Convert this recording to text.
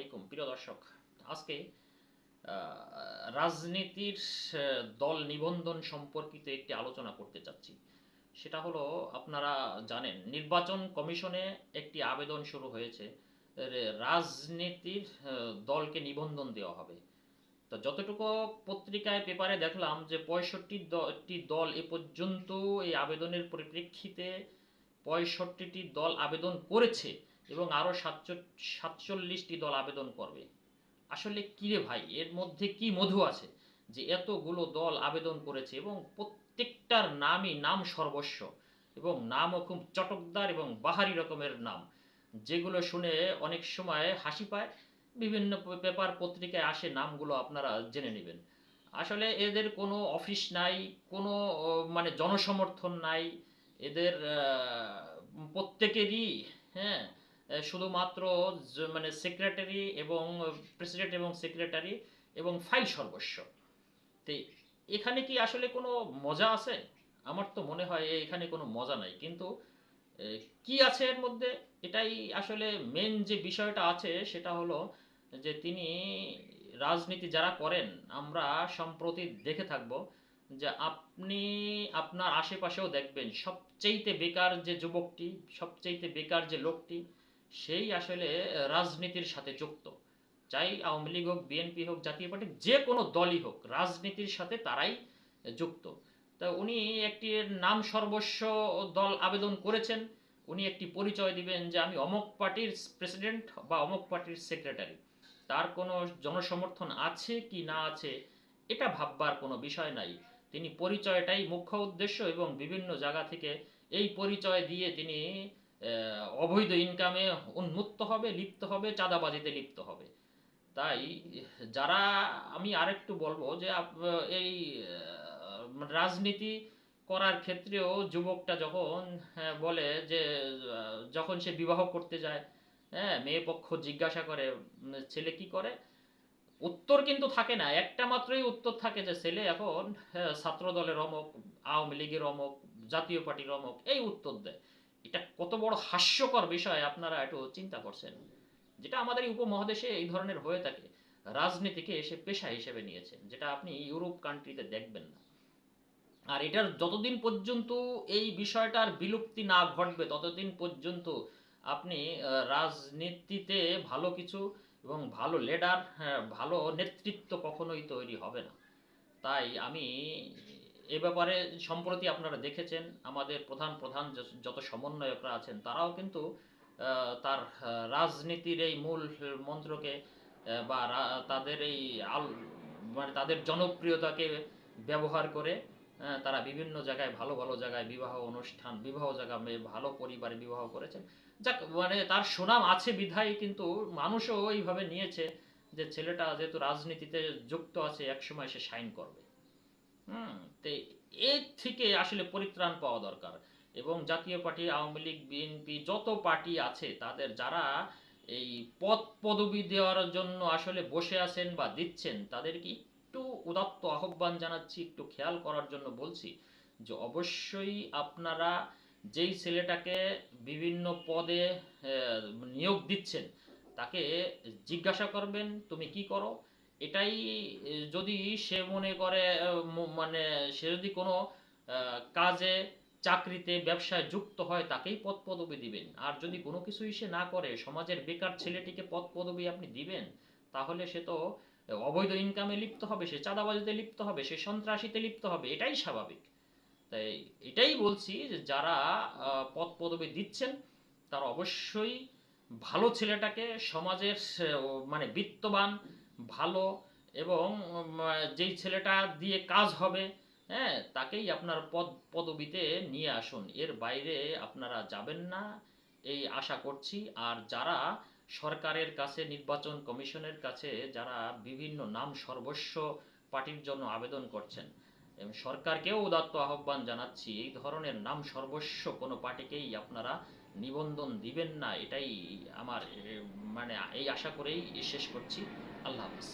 আলাইকুম প্রিয় দর্শক, আজকে রাজনীতির দল নিবন্ধন সম্পর্কিত একটি আলোচনা করতে চাচ্ছি। সেটা হলো, আপনারা জানেন, নির্বাচন কমিশনে একটি আবেদন শুরু হয়েছে রাজনীতির দলকে নিবন্ধন দেওয়া হবে। তো যতটুকু পত্রিকায়, পেপারে দেখলাম যে পঁয়ষট্টি দল এ পর্যন্ত এই আবেদনের পরিপ্রেক্ষিতে পঁয়ষট্টিটি দল আবেদন করেছে। এবং আরও সাতচল্লিশটি দল আবেদন করবে। আসলে কি রে ভাই? এর মধ্যে কি মধু আছে? যে এতগুলো দল আবেদন করেছে এবং প্রত্যেকটার নামই নাম সর্বস্ব এবং নামও খুব চটকদার এবং বাহারি রকমের নাম। যেগুলো শুনে অনেক সময় হাসি পায়। বিভিন্ন পেপার পত্রিকায় আসে নামগুলো আপনারা জেনে নেবেন। আসলে এদের কোনো অফিস নাই, কোনো মানে জনসমর্থন নাই। এদের প্রত্যেকেরই হ্যাঁ শুধুমাত্র মানে সেক্রেটারি এবং প্রেসিডেন্ট এবং সেক্রেটারি এবং ফাইল সর্বস্ব। তো, এখানে কি আসলে কোনো মজা আছে? আমার তো মনে হয় এখানে কোনো মজা নাই। কিন্তু কি আছে এর মধ্যে? এটাই আসলে মেন যে বিষয়টা আছে, সেটা হলো যে, তিনি রাজনীতি যারা করেন, আমরা সম্প্রতি দেখে থাকব যে, আপনি আপনার আশেপাশেও দেখবেন সবচেয়েতে বেকার যে যুবকটি সবচেয়েতে বেকার যে লোকটি সেই আসলে রাজনীতির সাথে যুক্ত। চাই আওয়ামী লীগ হোক বিএনপি হোক, জাতীয় পার্টি, যে কোনো দলই হোক, রাজনীতির সাথে তারাই যুক্ত। তা উনি একটি নাম সর্বস্ব দল আবেদন করেছেন। উনি একটি পরিচয় দিবেন যে আমি অমক পার্টির প্রেসিডেন্ট বা অমক পার্টির সেক্রেটারি। তার কোনো জনসমর্থন আছে কি না আছে, এটা ভাববার কোনো বিষয় নাই। তিনি পরিচয়টাই মুখ্য উদ্দেশ্য এবং বিভিন্ন জায়গা থেকে এই পরিচয় দিয়ে তিনি অবৈধ ইনকামে উন্মুক্ত হবে লিপ্ত হবে চাঁদাবাজিতে লিপ্ত হবে। তাই যারা আমি আরেকটু বলব যে এই রাজনীতি করার ক্ষেত্রেও যুবকটা যখন হ্যাঁ, বলে যে যখন সে বিবাহ করতে যায় হ্যাঁ মেয়ে পক্ষ জিজ্ঞাসা করে ছেলে কি করে? উত্তর কিন্তু থাকে না। একটা মাত্রই উত্তর থাকে যে ছেলে এখন হ্যাঁ, ছাত্র দলের অমক আওয়ামী লীগের অমক জাতীয় পার্টির অমক এই উত্তর দেয়। এটা কত বড় হাস্যকর বিষয় আপনারা একটু চিন্তা করছেন। যেটা আমাদের উপমহাদেশে এই ধরনের হয়ে থাকে, রাজনীতিকে এসে পেশা হিসেবে নিয়েছে, যেটা আপনি ইউরোপ কান্ট্রিতে দেখবেন না। আর এটার যতদিন পর্যন্ত এই বিষয়টার বিলুপ্তি না ঘটবে, ততদিন পর্যন্ত আপনি রাজনীতিতে ভালো কিছু এবং ভালো লিডার ভালো নেতৃত্ব কখনোই তৈরি হবে না। তাই আমি এ ব্যাপারে সম্প্রতি আপনারা দেখেছেন, আমাদের প্রধান প্রধান যত- সমন্বয়করা আছেন, তারাও কিন্তু তার রাজনীতির এই মূল মন্ত্রকে বা তাদের এই আল মানে তাদের জনপ্রিয়তাকে ব্যবহার করে তারা বিভিন্ন জায়গায় ভালো ভালো জায়গায় বিবাহ অনুষ্ঠান, বিবাহ জায়গায় মেয়ে ভালো পরিবারে বিবাহ করেছেন। যাক মানে তার সুনাম আছে বিধায়, কিন্তু মানুষও এইভাবে নিয়েছে যে ছেলেটা যেহেতু রাজনীতিতে যুক্ত আছে, একসময় সে সাইন করবে। হুম, তো এর থেকে আসলে পরিত্রাণ পাওয়া দরকার। এবং জাতীয় পার্টি, আওয়ামী লীগ, বিএনপি যত পার্টি আছে, তাদের যারা এই পদ পদবি দেওয়ার জন্য আসলে বসে আছেন বা দিচ্ছেন, তাদেরকে একটু উদাত্ত আহ্বান জানাচ্ছি, একটু খেয়াল করার জন্য বলছি যে অবশ্যই আপনারা যেই ছেলেটাকে বিভিন্ন পদে নিয়োগ দিচ্ছেন, তাকে জিজ্ঞাসা করবেন, তুমি কি করো? এটাই যদি সে মনে করে মানে সে যদি কোনো কাজে, চাকরিতে, ব্যবসায় যুক্ত হয়, তাকেই পদ পদবি দিবেন। আর যদি কোনো কিছুই সে না করে, সমাজের বেকার ছেলেটিকে পদ পদবি আপনি দিবেন, তাহলে সে তো অবৈধ ইনকামে লিপ্ত হবে, সে চাঁদাবাজিতে লিপ্ত হবে, সে সন্ত্রাসীতে লিপ্ত হবে, এটাই স্বাভাবিক। তাই এটাই বলছি যে যারা পদ পদবি দিচ্ছেন, তারা অবশ্যই ভালো ছেলেটাকে সমাজের মানে বিত্তবান ভালো এবং যেই ছেলেটা দিয়ে কাজ হবে হ্যাঁ তাকেই আপনার পদ, পদবিতে নিয়ে আসুন। এর বাইরে আপনারা যাবেন না, এই আশা করছি। আর যারা সরকারের কাছে, নির্বাচন কমিশনের কাছে, যারা বিভিন্ন নাম সর্বস্ব পার্টির জন্য আবেদন করছেন এবং সরকারকেও উদাত্ত আহ্বান জানাচ্ছি, এই ধরনের নাম সর্বস্ব কোনো পার্টিকেই আপনারা নিবন্ধন দিবেন না। এটাই আমার মানে এই আশা করেই শেষ করছি। আল্লাহ হাফিজ